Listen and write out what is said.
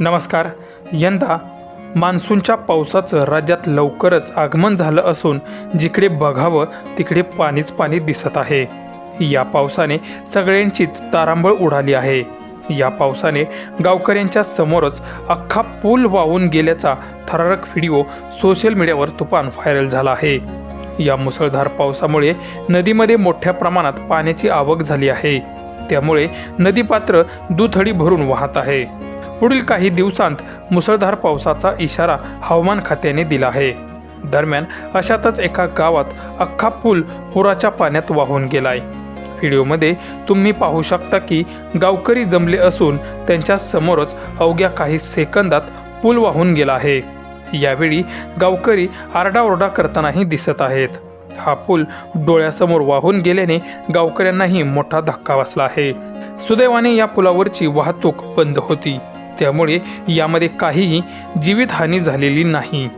नमस्कार. यंदा मान्सूनच्या पावसाचं राज्यात लवकरच आगमन झालं असून जिकडे बघावं तिकडे पाणीच पाणी दिसत आहे. या पावसाने सगळ्यांचीच तारांबळ उडाली आहे. या पावसाने गावकऱ्यांच्या समोरच अख्खा पूल वाहून गेल्याचा थरारक व्हिडिओ सोशल मीडियावर तुफान व्हायरल झाला आहे. या मुसळधार पावसामुळे नदीमध्ये मोठ्या प्रमाणात पाण्याची आवक झाली आहे. त्यामुळे नदीपात्र दुथडी भरून वाहत आहे. पुढील काही दिवसांत मुसळधार पावसाचा इशारा हवामान खात्याने दिला आहे. दरम्यान अशातच एका गावात अख्खा पूल पुराच्या पाण्यात वाहून गेलाय. व्हिडिओमध्ये तुम्ही पाहू शकता की गावकरी जमले असून त्यांच्या समोरच अवघ्या काही सेकंदात पूल वाहून गेला आहे. यावेळी गावकरी आरडाओरडा करतानाही दिसत आहेत. हा पूल डोळ्यासमोर वाहून गेल्याने गावकऱ्यांनाही मोठा धक्का बसला आहे. सुदैवाने या पुलावरची वाहतूक बंद होती. त्यामुळे यामध्ये काहीही जीवितहानी झालेली नाही.